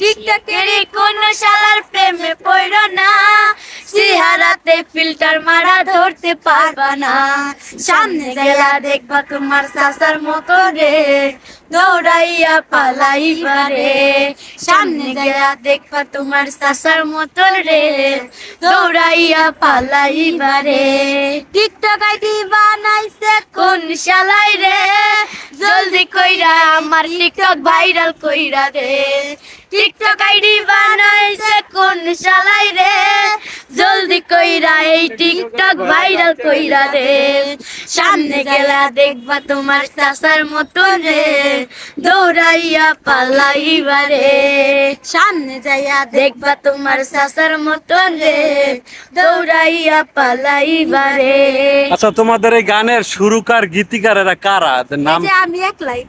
টিকটকেরই কোন শালার প্রেমে পড়ো না। সিহারাতে ফিল্টার মারা ধরতে পারবা না। সামনে গেলা দেখবা তোমার সাসার মতো রে। দৌড়াইয়া পালাইবা রে। সামনে গেলা দেখবা তোমার সাসার মতো রে। দৌড়াইয়া পালাইবা রে। টিকটক আইডি বানাইছে কোন শালাই রে? জলদি কইরা, আমার টিকটক ভাইরাল কইরা দে। টিকটক আইডি বানাইছে কোন শালাই রে? জলদি কইরা, এই টিকটক ভাইরাল কইরা দে। সামনে গেলা দেখবা তোমার চাচার মতো রে। দৌড়াইয়া পালাইবা রে। সামনে যাইয়া দেখবা তোমার চাচার মতো রে। দৌড়াইয়া পালাইবা রে। আচ্ছা তোমাদের এই গানের সুরকার গীতিকার এরা কারা নাম আমি একলাই।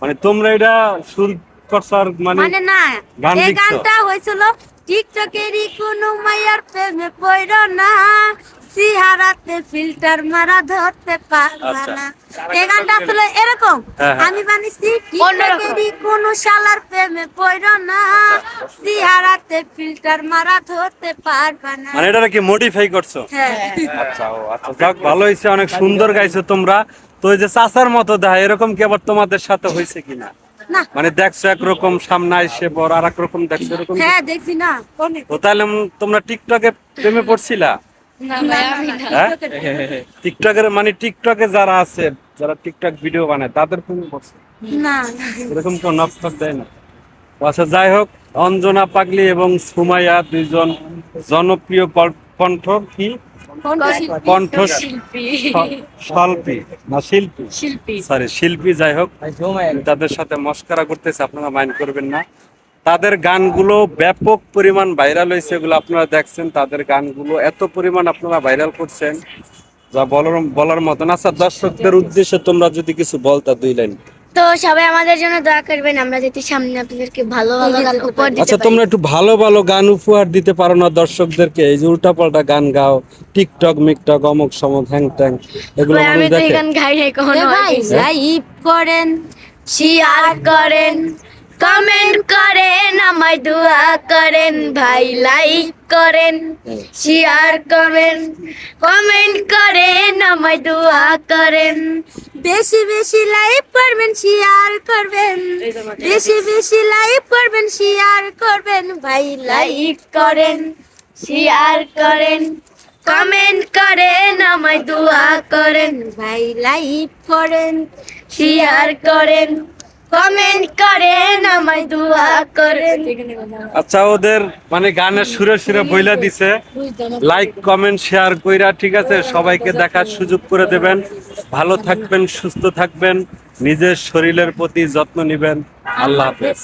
মানে তোমরা এটা সুর করছার মানে মানে না এই গানটা হয়েছিল টিকটকেরই কোনো মাইয়ার প্রেমে পড় না। সিহারাতে ফিল্টার মারা ধরতে পারবা আচ্ছা। না। এই গানটা আসলে এরকম। হ্যাঁ, হ্যাঁ। আমি বানিয়েছি টিকটকেরই কোনো শালার প্রেমে পড় না। সিহারাতে ফিল্টার মারা ধরতে পারবা না। মানে এটা কি মডিফাই করছ? হ্যাঁ। আচ্ছা ও আচ্ছা যাক ভালো হয়েছে অনেক সুন্দর গাইছো তোমরা। তো এই যে চাচার মতো দেখা এরকম কি আবার তোমাদের সাথে হয়েছে কিনা? মানে দেখছ একরকম সামনে এসে বড় আর একরকম দেখছ এরকম হ্যাঁ দেখছি না। তো তাহলে তোমরা টিকটকে প্রেমে পড়ছিলা? টিকটকের মানে টিকটকে যারা আছে যারা টিকটক ভিডিও বানায় তাদের না না। এরকম কোন দেয় না। আচ্ছা যাই হোক অঞ্জনা পাগলি এবং সুমাইয়া দুইজন জনপ্রিয় কণ্ঠ কি? কণ্ঠ শিল্পী। শিল্পী না শিল্পী? শিল্পী। সরি শিল্পী যাই হোক। তাদের সাথে মস্করা করতেছে আপনারা মাইন্ড করবেন না। তাদের গানগুলো ব্যাপক পরিমাণ ভাইরাল হয়েছে এগুলো আপনারা দেখছেন। তাদের গানগুলো এত পরিমাণ আপনারা ভাইরাল করছেন যা বলার বলার মতন। আচ্ছা দর্শকদের উদ্দেশ্যে তোমরা যদি কিছু বলতা দুই লাইন। তো সবাই আমাদের জন্য দোয়া করবেন আমরা যদি সামনে আপনাদেরকে ভালো ভালো গান উপহার দিতে আচ্ছা তোমরা একটু ভালো ভালো গান উপহার দিতে পারো না দর্শকদেরকে। এই যে উল্টাপাল্টা গান গাও টিকটক মিকটক অমুক সমক হ্যাং ট্যাং এগুলো মানুষ তো দেখে। গান গাই নাই কখনো ভাই লাইক করেন শেয়ার করেন। কমেন্ট করেন, আমায় দোয়া করেন, ভাই লাইক করেন শেয়ার করেন কমেন্ট করেন, আমায় দোয়া করেন। বেশি বেশি লাইক করবেন শেয়ার করবেন। বেশি বেশি লাইক করবেন শেয়ার করবেন, ভাই লাইক করেন শেয়ার করেন। কমেন্ট করেন, আমায় দোয়া করেন, ভাই লাইক করেন শেয়ার করেন। কমেন্ট করেন, আমায় দোয়া করেন। আচ্ছা ওদের মানে গানের সুরে সুরে বইলা দিছে। লাইক কমেন্ট শেয়ার কইরা, ঠিক আছে? সবাইকে দেখার সুযোগ করে দেবেন। ভালো থাকবেন, সুস্থ থাকবেন। নিজের শরীরের প্রতি যত্ন নেবেন। আল্লাহ হাফেজ।